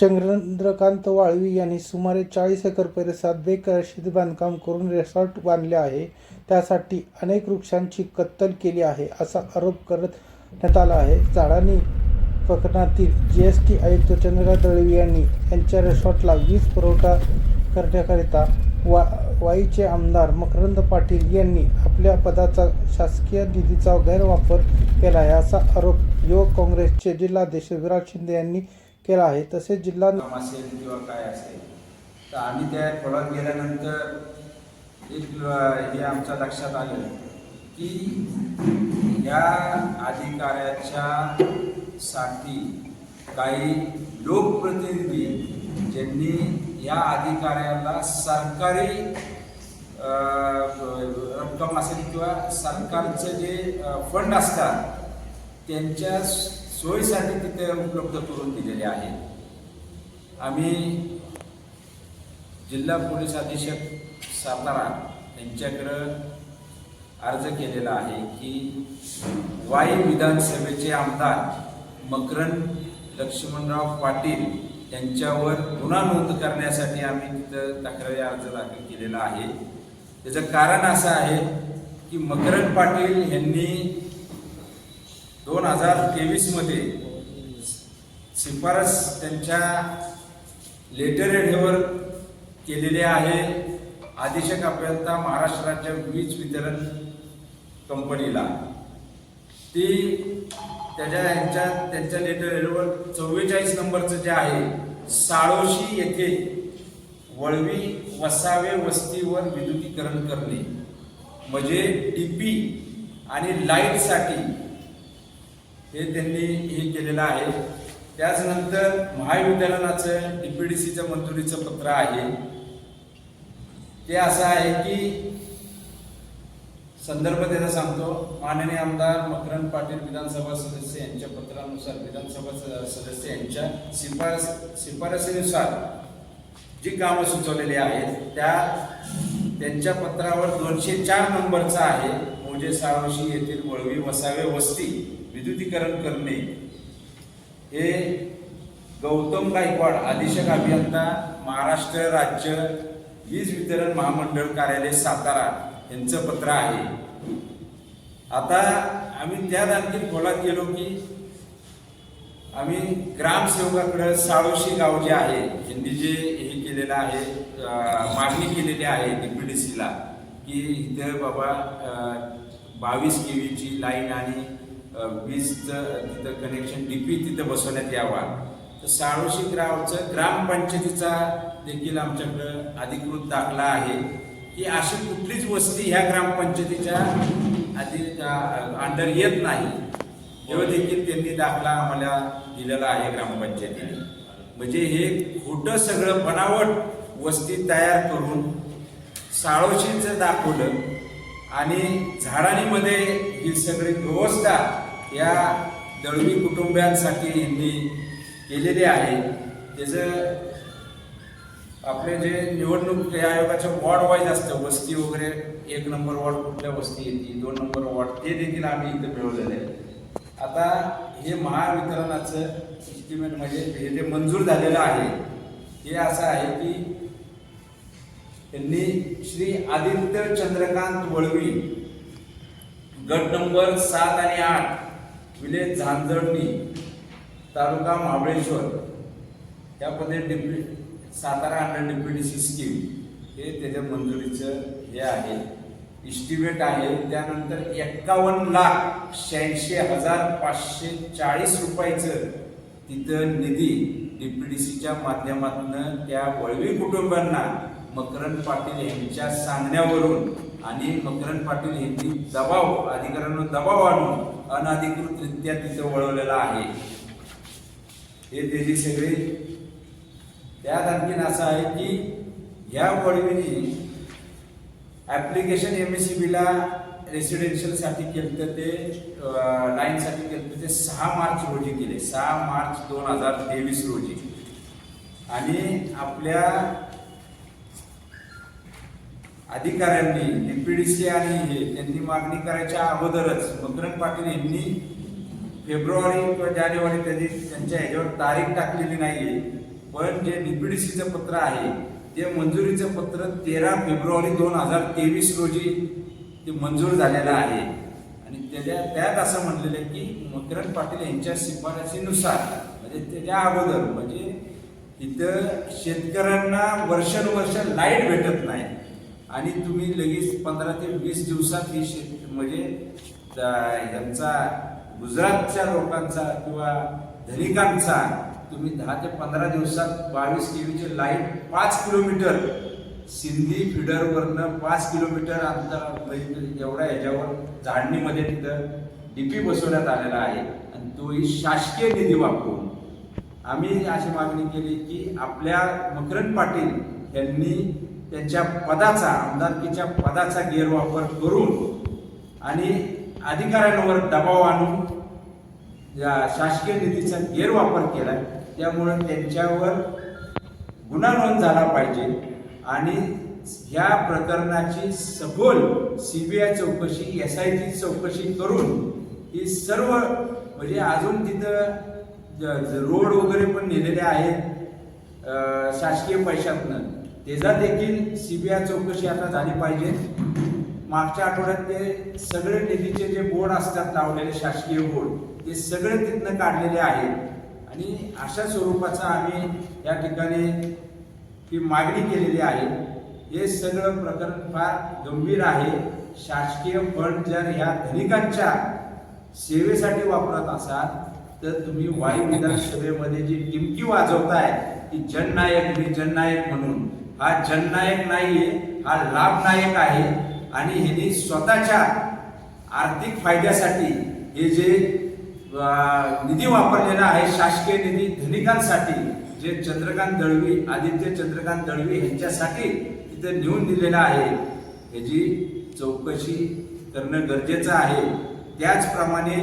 चंद्रकांत वाळवी यांनी सुमारे चाळीस एकर परिसरात बेकार शेती बांधकाम करून रिसॉर्ट बांधले आहे. त्यासाठी अनेक वृक्षांची कत्तल केली आहे असा आरोप करण्यात आला आहे. झाडांनी प्रकरणातील जी एस टी आयुक्त चंद्रकांत दळवी यांनी यांच्या रिसॉर्टला वीज पुरवठा करण्याकरिता वा वाईचे आमदार मकरंद पाटील यांनी आपल्या पदाचा शासकीय निधीचा गैरवापर केला आहे असा आरोप युवक काँग्रेसचे जिल्हाध्यक्ष विराज शिंदे यांनी केला आहे. तसेच जिल्हा काम असेल किंवा काय असेल तर आम्ही त्या खोलात गेल्यानंतर एक हे आमच्या लक्षात आलं की या अधिकाऱ्याच्या साठी काही लोकप्रतिनिधी ज्यांनी या अधिकाऱ्याला सरकारी रक्कम असेल किंवा सरकारचं जे फंड असतात त्यांच्या सोयीसाठी तिथे उपलब्ध करून दिलेले आहे. आम्ही जिल्हा पोलीस अधीक्षक सातारा यांच्याकडं अर्ज केलेला आहे की वाई विधानसभेचे आमदार मकरण लक्ष्मणराव पाटील यांच्यावर गुन्हा नोंद करण्यासाठी आम्ही तिथं तक्रारी अर्ज दाखल केलेला आहे. त्याचं कारण असं आहे की मकरण पाटील यांनी दोन हजार तेवीसमध्ये शिफारस त्यांच्या लेटर रेडवर केलेले आहे. अधीक्षक अभियंता महाराष्ट्र राज्य वीज वितरण कंपनीला. ती त्याच्या यांच्या त्यांच्या लेटर रेडवर चव्वेचाळीस नंबरचं जे आहे साळोशी येथे वळवी वसावे वस्तीवर विद्युतीकरण करणे. म्हणजे डीपी आणि लाईटसाठी हे त्यांनी हे केलेलं आहे. त्याचनंतर महावितरणाचं डीपीडीसीचं मंजुरीचं पत्र आहे. ते असं आहे की संदर्भ त्याचा सांगतो माननीय आमदार मकरंद पाटील विधानसभा सदस्य यांच्या पत्रानुसार विधानसभा सदस्य यांच्या शिफारस शिफारसीनुसार जी कामं सुचवलेली आहेत त्या त्यांच्या पत्रावर दोनशे चार नंबरचा आहे. मोजे साळोशी येथील वळवी वसावे वस्ती. विद्युतीकरण करणे हे गौतम गायकवाड अधीक्षक अभियंता महाराष्ट्र राज्य वीज वितरण महामंडळ कार्यालय सातारा यांचं पत्र आहे. आता आम्ही त्यात आणखी खोलात गेलो की आम्ही ग्रामसेवकाकडं साळोशी गाव जे आहे यांनी जे हे केलेलं आहे मागणी केलेली आहे डी सीला की इथं बाबा बावीस के व्हीची लाईन आणि वीजचं तिथं कनेक्शन डी पी तिथं बसवण्यात यावा. तर साळोशी ग्रावचं ग्रामपंचायतीचा देखील आमच्याकडं अधिकृत दाखला आहे. की अशी कुठलीच वस्ती ह्या ग्रामपंचायतीच्या आधी अंडर येत नाही. तो देखील त्यांनी दाखला आम्हाला दिलेला आहे ग्रामपंचायतीने. म्हणजे हे खोटं सगळं बनावट वस्ती तयार करून साळोशीचं दाखवलं आणि झाडांनीमध्ये ही सगळी व्यवस्था या दळवी कुटुंबियांसाठी यांनी केलेले आहे. त्याचं आपले जे निवडणूक आयोगाचं वॉर्ड वाईज असतं वस्ती वगैरे एक नंबर वॉर्ड कुठल्या वस्ती येते दोन नंबर वॉर्ड ते देखील आम्ही इथं मिळवलेलं आहे. आता हे महावितरणाचं एस्टिमेट म्हणजे हे जे मंजूर झालेलं आहे हे असं आहे की त्यांनी श्री आदित्य चंद्रकांत वळवी गट नंबर सात आणि आठ विलेज झांजळणी तालुका महाबळेश्वर त्यामध्ये पद्धती डिप्युटी सातारा अंडर डिप्युटीसी स्कीम हे त्याच्या मंजुरीचं हे आहे. इस्टिमेट आहे त्यानंतर एक्कावन्न लाख शहाऐंशी हजार पाचशे चाळीस रुपयाचं तिथं निधी डीपीडीसीच्या माध्यमातून त्या वळवी कुटुंबांना मकरंद पाटील यांच्या सांगण्यावरून आणि मकरंद पाटील यांनी दबाव अधिकाऱ्यांना दबाव आणून अनाधिकृतरित्या तिथं वळवलेला आहे. हे त्याची सगळी त्यात आणखीन असं आहे की ह्या वळवीने ॲप्लिकेशन एम एस सी बीला रेसिडेन्शियलसाठी केलं तर ते लाईनसाठी केलं तर ते सहा मार्च रोजी केले. सहा मार्च दोन हजार तेवीस रोजी. आणि आपल्या अधिकाऱ्यांनी डीपीडीसी आणि हे त्यांनी मागणी करायच्या अगोदरच मकरंद पाटील यांनी फेब्रुवारी किंवा जानेवारी त्यांनी त्यांच्या ह्याच्यावर तारीख टाकलेली नाही आहे पण जे डीपीडीसीचं पत्र आहे ते मंजुरीचं पत्र तेरा फेब्रुवारी दोन हजार तेवीस रोजी ते मंजूर झालेलं आहे. आणि त्याच्या त्यात असं म्हणलेलं आहे की मकरंद पाटील यांच्या शिफारशीनुसार म्हणजे त्याच्या अगोदर म्हणजे इथं शेतकऱ्यांना वर्षानुवर्ष लाइट भेटत नाही. आणि तुम्ही लगेच पंधरा ते वीस दिवसात ही शेत म्हणजे त्या- यांचा गुजरातच्या लोकांचा किंवा धनिकांचा तुम्ही दहा ते पंधरा दिवसात बावीस केवीचे लाइट पाच किलोमीटर सिंधी फिडरवरनं पाच किलोमीटर अंतर म्हणजे एवढ्या ह्याच्यावर झाडणीमध्ये तिथं डीपी बसवण्यात आलेला आहे. आणि तोही शासकीय निधी वापरून. आम्ही अशी मागणी केली की आपल्या मकरंद पाटील यांनी त्यांच्या पदाचा आमदारकीच्या पदाचा गैरवापर करून आणि अधिकाऱ्यांवर दबाव आणून या शासकीय निधीचा गैरवापर केला त्यामुळं त्यांच्यावर गुन्हा नोंद झाला पाहिजे आणि या प्रकरणाची सखोल सी बी आय चौकशी एस आय टी चौकशी करून ही सर्व म्हणजे अजून तिथं रोड वगैरे पण नेलेले आहेत शासकीय पैशातनं. त्याचा देखील सी बी आय चौकशी आता झाली पाहिजे. मागच्या आठवड्यात ते सगळे निधीचे जे बोर्ड असतात लावलेले शासकीय बोर्ड ते सगळे तिथनं काढलेले आहेत. आणि अशा स्वरूपाचा आम्ही या ठिकाणी ही मागणी केलेली आहे. हे सगळं प्रकरण फार गंभीर आहे. शासकीय फंड जर ह्या धनिकांच्या सेवेसाठी वापरत असाल तर तुम्ही वायू विधानसभेमध्ये जी टिमकी वाजवताय ती जननायक मी जननायक म्हणून हा जननायक नाहीये हा लाभनायक आहे आणि ह्यांनी स्वतःच्या आर्थिक फायद्यासाठी हे जे निधी वापरलेला आहे शासकीय निधी धनिकांसाठी जे चंद्रकांत दळवी आदित्य चंद्रकांत दळवी यांच्यासाठी तिथे नेऊन दिलेला आहे. ह्याची चौकशी करणं गरजेचं आहे. त्याचप्रमाणे